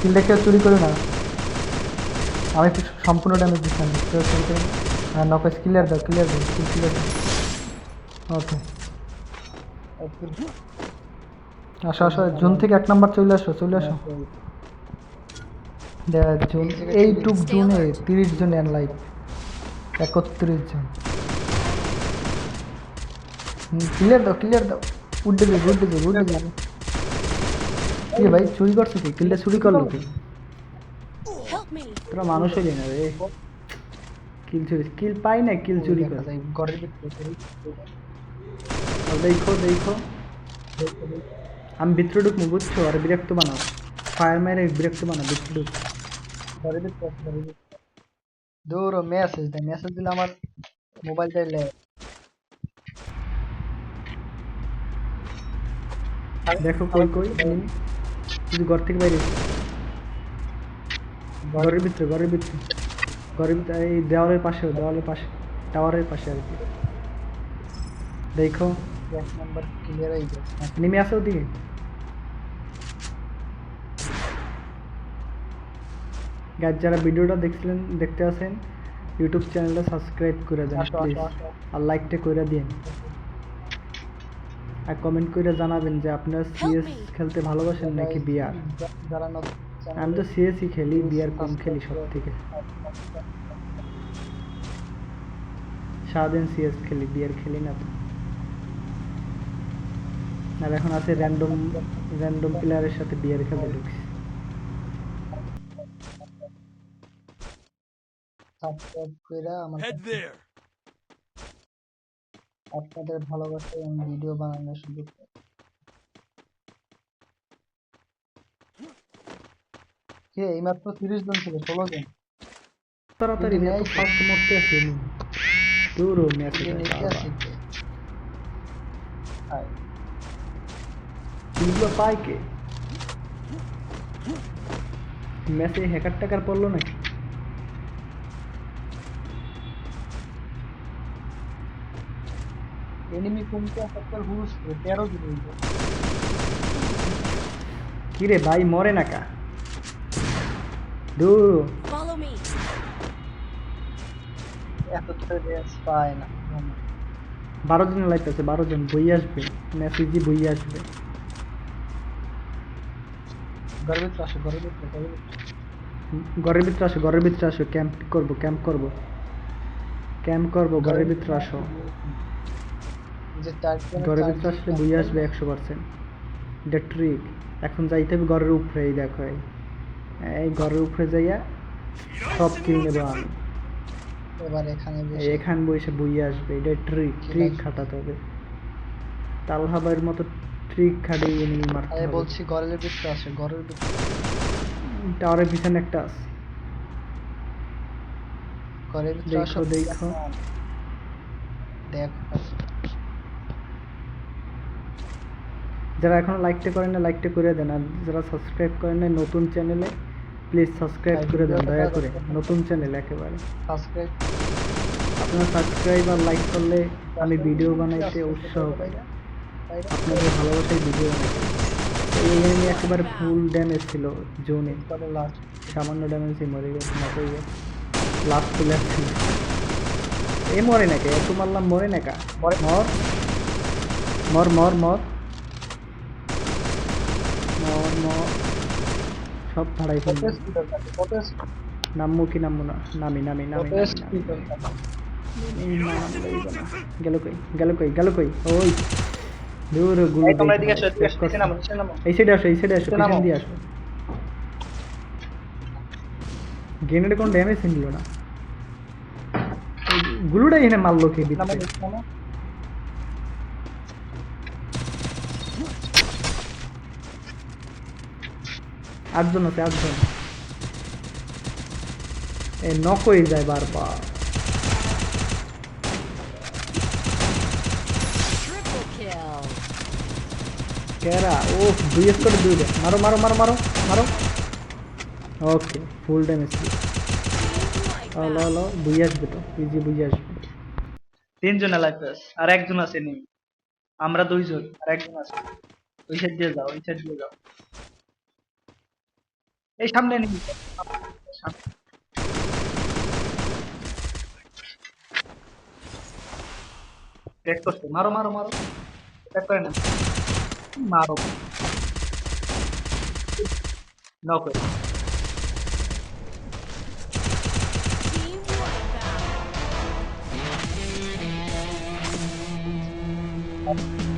কিলটা কেউ চুরি করে না। আমি একটু সম্পূর্ণ ড্যামেজ দিচ্ছিলাম কেউ চুরি করে ক্লিয়ার দাও ক্লিয়ার দাও কিল ক্লিয়ার দাও। ওকে আসো আসো জুন থেকে এক নাম্বার চলে আসো চলে আসো। জুন এইটুক জুনে তিরিশ জন এন লাইভ একত্রিশ জন। ক্লিয়ার দাও ক্লিয়ার দাও। উঠে যাবে উঠে যাবে উঠে যাবে কি ভাই চুরি করছ কি? কিলটা চুরি করল কি? Help me! তোরা মানুষ হইলি না রে। কিল চুরি কিল পাই না কিল চুরি করে। দেখো দেখো। আমি ভিতরে ঢুকবো বুঝছ? আর বিরক্ত বানাও ফায়ার মারে বিরক্ত বানাও ভিতরে ঢুক দূর মেসেজ দেয়। মেসেজ দিলে আমার মোবাইল চাইলে দেখো কই কই? শুধু ঘর থেকে বাইরে ঘরের ভিতরে ঘরের ভিতরে। ঘরের ভিতরে এই দেওয়ালের পাশে দেওয়ালের পাশে টাওয়ারের পাশে আর কি। দেখো। নাম্বার ক্লিয়ার হয়ে গেছে। নেমে আসো ওদিকে। গাছ যারা ভিডিওটা দেখছিলেন দেখতে আছেন ইউটিউব চ্যানেলটা সাবস্ক্রাইব করে দেন প্লিজ আর লাইকটা করে দিন। আর কমেন্ট করে জানাবেন যে আপনারা সিএস খেলতে ভালোবাসেন নাকি নতুন আমি তো সিএসই খেলি বিয়ার কম খেলি সব থেকে। সারাদিন সিএস খেলি বিয়ার খেলি না তো। আর এখন আছে র্যান্ডম র্যান্ডম প্লেয়ারের সাথে বিয়ার খেলতে ঢুকছি। সাবস্ক্রাইব করে আমার Head there. আপনাদের ভালোবাসায় আমি ভিডিও বানানোর সুযোগ পাই। কে এইমাত্র তিরিশ জন ছিল ষোলো জন? তাড়াতাড়ি দূর ম্যাচ কে হ্যাকার টাকার পড়ল নাকি? এনিমি কমতে আসার হুস তেরো জন হইল। কিরে ভাই মরে না কা! এত পায় না বারো জন আছে বারো জন বই আসবে মেসেজি বই আসবে ঘরের ভিতরে আসো ঘরের ভিতরে ঘরের ভিতরে। ঘরের ভিতরে আসো ঘরের ভিতরে আসো ক্যাম্প করব ক্যাম্প করব ক্যাম্প করব ঘরের ভিতরে আসো যে চারজন ভিতরে আসলে বই আসবে একশো পার্সেন্ট এটা ট্রিক এখন যাইতে হবে ঘরের উপরে এই দেখো এই। ঘরের উপরে যাইয়া সব কিনে নেব আমি। এবার এখানে এখান বসে বই আসবে। এটা ট্রিক ট্রিক খাটাতে হবে। তালহাবের মতো ট্রিক খাটিয়ে এনিমি মারতে হবে। বলছি ঘরের ভিতরে আসো ঘরের ভিতরে। টাওয়ারের পিছনে একটা আছে। ঘরের ভিতরে দেখো, দেখো। দেখো। যারা এখনও লাইকটা করেন না লাইকটা করে দেন। আর যারা সাবস্ক্রাইব করেন না নতুন চ্যানেলে প্লিজ সাবস্ক্রাইব করে দেন দয়া করে। নতুন চ্যানেল একেবারে। সাবস্ক্রাইব আপনারা সাবস্ক্রাইব আর লাইক করলে আমি ভিডিও বানাইতে উৎসাহ পাই। আপনাদের ভালোবাসায় ভিডিও বানাইতে এই একেবারে ফুল ড্যামেজ ছিল জোনে। সামান্য ড্যামেজে মরে গেছে না হয়ে গেছে লাস্ট প্লেয়ার ছিল। এ মরে নাকি? এত মারলাম মরে নাকা? মরে। মর মর মর। মর সব ভাড়াই ফেলবে নামবো কি নামবো না নামি নামি নামি। গেল কই গেল কই গেল কই ওই দূরগুলো এই সাইডে আসো এই সাইডে আসো। পিছন দিয়ে আসো গ্রেনেডে কোনো ড্যামেজ নিল না এই গুলুটা এখানে মারলো কে দিচ্ছে আটজন আছে আটজন। এই নক হয়ে যায় বারবার! কেরা? ও দুই এস করে দুই দেয় মারো মারো মারো মারো মারো। ওকে ফুল ড্যামেজ হলো হলো বুই আসবে তো। ইজি বুই আসবে। তিনজন লাইফ আর একজন আছে নি আমরা দুইজন আর একজন আছে। ওই সাইড দিয়ে যাও ওই সাইড দিয়ে যাও। এই সামনে সামনে। Crack করছে মারো মারো মারো Crack করে না মারো wipeout.